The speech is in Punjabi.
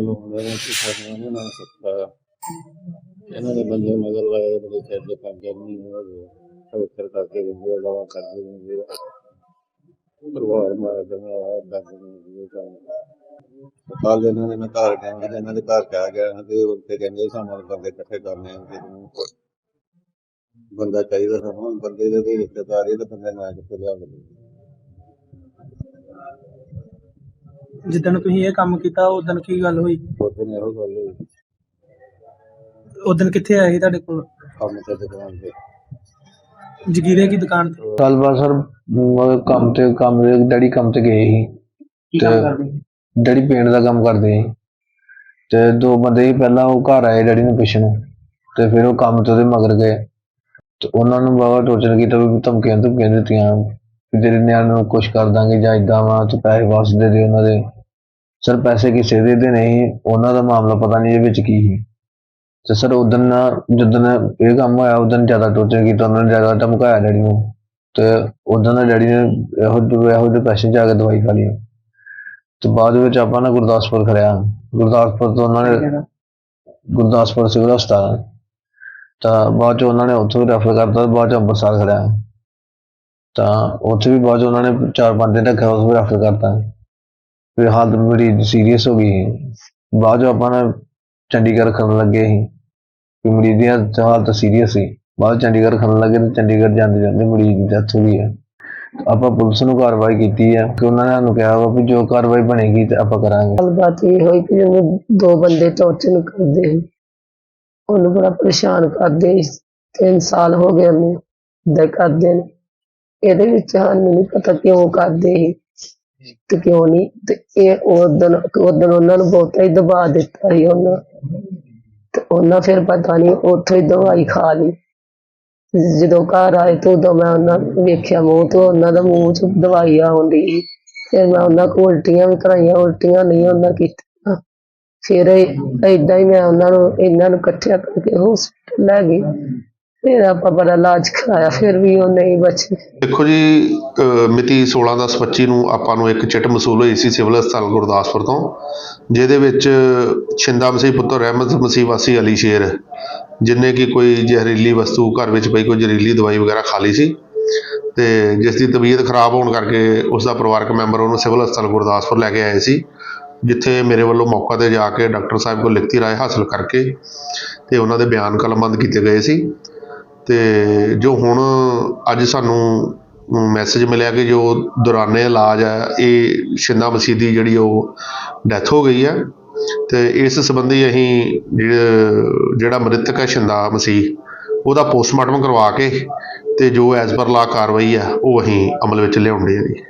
ਮਾਲੂਮ ਹੁੰਦਾ ਨਾ ਕਿ ਸਾਨੂੰ ਨੇ ਨਾ ਸਕਦਾ ਇਹਨਾਂ ਦੇ ਬੰਦੇ ਮਗਰ ਲਾਏ ਬੜੇ ਸਿਰ ਦੇ ਪੰਗੇ ਨਹੀਂ ਹੋ ਗਏ ਫਿਰ ਕਰਕੇ ਦਿੰਦੇ ਆ ਕਰਦੇ ਦਿੰਦੇ ਪਰਿਵਾਰ ਮਾਰ ਦਿੰਦਾ ਆ ਦੱਸ ਦਿੰਦੇ ਆ ਕੱਲ ਇਹਨਾਂ ਨੇ ਮੈਂ ਘਰ ਗਿਆ ਇਹਨਾਂ ਦੇ ਘਰ ਕਹਿ ਗਿਆ, ਤੇ ਉੱਥੇ ਕਹਿੰਦੇ ਸਾਨੂੰ ਬੰਦੇ ਇਕੱਠੇ ਕਰਨੇ ਆ ਤੇ ਬੰਦਾ ਚਾਹੀਦਾ ਸਾਨੂੰ ਬੰਦੇ ਦੇ ਰਿਸ਼ਤੇਦਾਰ, ਇਹ ਤਾਂ ਬੰਦੇ ਨਾਲ ਕਿੱਥੇ ਲਿਆ ਜਿੱਦਣ ਤੁਸੀਂ ਇਹ ਕੰਮ ਕੀਤਾ ਉਦੋਂ ਕੀ ਗੱਲ ਹੋਈ? ਉਹਦੇ ਨੇ ਇਹੋ ਗੱਲ ਹੋਈ। ਉਦੋਂ ਕਿੱਥੇ ਆਏ ਸੀ ਤੁਹਾਡੇ ਕੋਲ? ਕੰਮ ਤੇ ਦੁਕਾਨ ਤੇ। ਜਗੀਰੇ ਦੀ ਦੁਕਾਨ ਤੇ? ਗੱਲਬਾਤ ਸਰ ਮ- ਕੰਮ ਤੇ ਕੰਮ ਦੇ ਡੈਡੀ ਕੰਮ ਤੇ ਗਏ ਸੀ। ਕੀ ਕੰਮ ਤੇ- ਕਰਦੇ ਸੀ? ਡੈਡੀ ਪੇਂਟ ਦਾ ਕੰਮ ਕਰਦੇ ਸੀ। ਤੇ ਦੋ ਬੰਦੇ ਸੀ ਪਹਿਲਾਂ ਉਹ ਘਰ ਆਏ ਡੈਡੀ ਨੂੰ ਪੁੱਛਣ। ਤੇ ਫਿਰ ਉਹ ਕੰਮ ਤੇ ਉਹਦੇ ਮਗਰ ਗਏ। ਤੇ ਉਹਨਾਂ ਨੂੰ ਬਾਬਾ ਟੋਚਰ ਕੀਤਾ ਵੀ ਧਮਕੀਆਂ ਧਮਕੀਆਂ ਦਿੱਤੀਆਂ। ਵੀ ਤੇਰੇ ਨਿਆਣੇ ਨੂੰ ਕੁਛ ਕਰ ਦਾਂਗੇ ਜਾਂ ਇਦਾਂ ਵਾ ਤੇ ਪੈਸੇ ਵਾਪਸ ਦੇ ਦੇ ਉਹਨਾਂ ਦੇ। ਸਰ, ਪੈਸੇ ਕਿਸੇ ਦੇ ਤੇ ਨਹੀਂ, ਉਹਨਾਂ ਦਾ ਮਾਮਲਾ ਪਤਾ ਨਹੀਂ ਇਹਦੇ ਵਿੱਚ ਕੀ ਸੀ। ਤੇ ਸਰ ਉਦੋਂ ਜਦੋਂ ਇਹ ਕੰਮ ਹੋਇਆ ਉਦੋਂ ਜ਼ਿਆਦਾ ਟੋਚਰ ਕੀਤਾ ਉਹਨਾਂ ਨੇ ਜ਼ਿਆਦਾ ਧਮਕਾਇਆ ਡੈਡੀ ਨੂੰ। ਤੇ ਉਦੋਂ ਦਾ ਡੈਡੀ ਨੇ ਇਹੋ ਇਹੋ ਜਿਹੇ ਪੈਸੇ ਜਾ ਕੇ ਦਵਾਈ ਖਾ ਲਈ। ਤੇ ਬਾਅਦ ਵਿੱਚ ਆਪਾਂ ਨਾ ਗੁਰਦਾਸਪੁਰ ਖੜਿਆ ਗੁਰਦਾਸਪੁਰ ਤੋਂ ਉਹਨਾਂ ਨੇ ਗੁਰਦਾਸਪੁਰ ਸਿਵਲ ਹਸਪਤਾਲ। ਤਾਂ ਬਾਅਦ ਚ ਉਹਨਾਂ ਨੇ ਉੱਥੋਂ ਰੈਫਰ ਕਰਤਾ, ਬਾਅਦ ਚ ਅੰਮ੍ਰਿਤਸਰ ਖੜਿਆ ਤਾਂ ਉੱਥੇ ਵੀ ਬਾਅਦ ਚ ਉਹਨਾਂ ਨੇ ਚਾਰ ਪੰਜ ਦਿਨ ਰੱਖਿਆ ਉਸ ਰੈਫਰ ਕਰਤਾ। ਫਿਰ ਹਾਲਤ ਬੜੀ ਸੀਰੀਅਸ ਹੋ ਗਈ ਬਾਅਦ ਚ ਆਪਾਂ ਚੰਡੀਗੜ੍ਹ ਖੜਨ ਲੱਗੇ ਸੀ। ਕਿ ਮਰੀਜ਼ ਦੀ ਹਾਲਤ- ਸੀਰੀਅਸ ਸੀ। ਬਾਅਦ ਚੰਡੀਗੜ੍ਹ ਖੜਨ ਲੱਗੇ ਤੇ ਚੰਡੀਗੜ੍ਹ ਜਾਂਦੇ ਜਾਂਦੇ ਮਰੀਜ਼ ਦੀ ਡੈਥ ਹੋ ਗਈ ਹੈ ਆਪਾਂ ਪੁਲਿਸ ਨੂੰ ਕਾਰਵਾਈ ਕੀਤੀ ਹੈ ਕਿ ਉਹਨਾਂ ਨੇ ਸਾਨੂੰ ਕਿਹਾ ਵਾ ਵੀ ਜੋ ਕਾਰਵਾਈ ਬਣੇਗੀ ਤੇ ਆਪਾਂ ਕਰਾਂਗੇ। ਗੱਲਬਾਤ ਇਹ ਹੋਈ ਕਿ ਉਹਨੂੰ ਦੋ ਬੰਦੇ ਟੌਰਚਰ ਕਰਦੇ ਸੀ। ਉਹਨੂੰ ਬੜਾ ਪਰੇਸ਼ਾਨ ਕਰਦੇ ਸੀ। ਤਿੰਨ ਸਾਲ ਹੋ ਗਏ ਉਹਨੂੰ ਏਦਾਂ ਕਰਦੇ ਨੇ। ਇਹਦੇ ਵਿੱਚ ਸਾਨੂੰ ਨਹੀਂ ਪਤਾ ਕਿਉਂ ਕਰਦੇ ਸੀ। ਤੇ ਕਿਉਂ ਨਹੀਂ ਤੇ ਇਹ ਉਦਣ ਉਦਣ ਉਹਨਾਂ ਨੂੰ ਬਹੁਤਾ ਹੀ ਦਬਾ ਦਿੱਤਾ ਸੀ ਉਹਨਾਂ। ਤੇ ਉਹਨਾਂ ਫਿਰ ਪਤਾ ਨਹੀਂ ਉੱਥੋਂ ਹੀ ਦਵਾਈ ਖਾ ਲਈ। ਜਦੋਂ ਘਰ ਆਏ ਤਾਂ ਉਦੋਂ ਮੈਂ ਉਹਨਾਂ ਨੂੰ ਵੇਖਿਆ ਮੂੰਹ ਤੋਂ, ਉਹਨਾਂ ਦਾ ਮੂੰਹ ਚ ਦਵਾਈ ਆਉਂਦੀ ਸੀ। ਫਿਰ ਮੈਂ ਉਹਨਾਂ ਕੋਲ ਉਲਟੀਆਂ ਵੀ ਕਰਾਈਆਂ, ਉਲਟੀਆਂ ਨਹੀਂ ਉਹਨਾਂ ਕੀਤੀਆਂ। ਫਿਰ ਏਦਾਂ ਹੀ ਮੈਂ ਉਹਨਾਂ ਨੂੰ, ਇਹਨਾਂ ਨੂੰ ਇਕੱਠਿਆਂ ਕਰਕੇ ਹਸਪੀਟਲ ਲੈ ਗਈ। ਫਿਰ ਆਪਾਂ ਬੜਾ ਇਲਾਜ ਕਰਾਇਆ, ਫਿਰ ਵੀ ਉਹ ਨਹੀਂ ਬਚੀ। ਦੇਖੋ ਜੀ, ਅਹ ਮਿਤੀ 16/10/25 ਨੂੰ ਆਪਾਂ ਨੂੰ ਇੱਕ ਚਿੱਟ ਮਸੂਲ ਹੋਈ ਸੀ ਸਿਵਲ ਹਸਪਤਾਲ ਗੁਰਦਾਸਪੁਰ ਤੋਂ, ਜਿਹਦੇ ਵਿੱਚ ਛਿੰਦਾ ਮਸੀਹ ਪੁੱਤਰ ਰਹਿਮਤ ਮਸੀਹ ਵਾਸੀ ਅਲੀ ਸ਼ੇਰ, ਜਿਨੇ ਕਿ ਕੋਈ ਜ਼ਹਿਰੀਲੀ ਵਸਤੂ ਘਰ ਵਿੱਚ ਪਈ, ਕੋਈ ਜ਼ਹਿਰੀਲੀ ਦਵਾਈ ਵਗੈਰਾ ਖਾ ਲਈ ਸੀ, ਤੇ ਜਿਸ ਦੀ ਤਬੀਅਤ ਖਰਾਬ ਹੋਣ ਕਰਕੇ ਉਸ ਦਾ ਪਰਿਵਾਰਕ ਮੈਂਬਰ ਉਹਨੂੰ ਸਿਵਲ ਹਸਪਤਾਲ ਗੁਰਦਾਸਪੁਰ ਲੈ ਕੇ ਆਏ ਸੀ, ਜਿੱਥੇ ਮੇਰੇ ਵੱਲੋਂ ਮੌਕਾ ਤੇ ਜਾ ਕੇ ਡਾਕਟਰ ਸਾਹਿਬ ਕੋਲ ਲਿਖਤੀ ਰਾਏ ਹਾਸਲ ਕਰਕੇ ਤੇ ਉਹਨਾਂ ਦੇ ਬਿਆਨ ਕਲਮਬੰਦ ਕੀਤੇ ਗਏ ਸੀ। ਅਤੇ ਜੋ ਹੁਣ ਅੱਜ ਸਾਨੂੰ ਮੈਸੇਜ ਮਿਲਿਆ ਕਿ ਜੋ ਦੌਰਾਨੇ ਇਲਾਜ ਹੈ, ਇਹ ਸ਼ਿੰਦਾ ਮਸੀਹ ਦੀ ਜਿਹੜੀ ਉਹ ਡੈਥ ਹੋ ਗਈ ਹੈ ਅਤੇ ਇਸ ਸੰਬੰਧੀ ਅਸੀਂ ਜਿਹੜਾ ਮ੍ਰਿਤਕ ਹੈ ਸ਼ਿੰਦਾ ਮਸੀਹ, ਉਹਦਾ ਪੋਸਟਮਾਰਟਮ ਕਰਵਾ ਕੇ ਅਤੇ ਜੋ ਐਜ਼ ਪਰ ਲਾਅ ਕਾਰਵਾਈ ਹੈ, ਉਹ ਅਸੀਂ ਅਮਲ ਵਿੱਚ ਲਿਆਉਂਦੇ ਹਾਂ ਜੀ।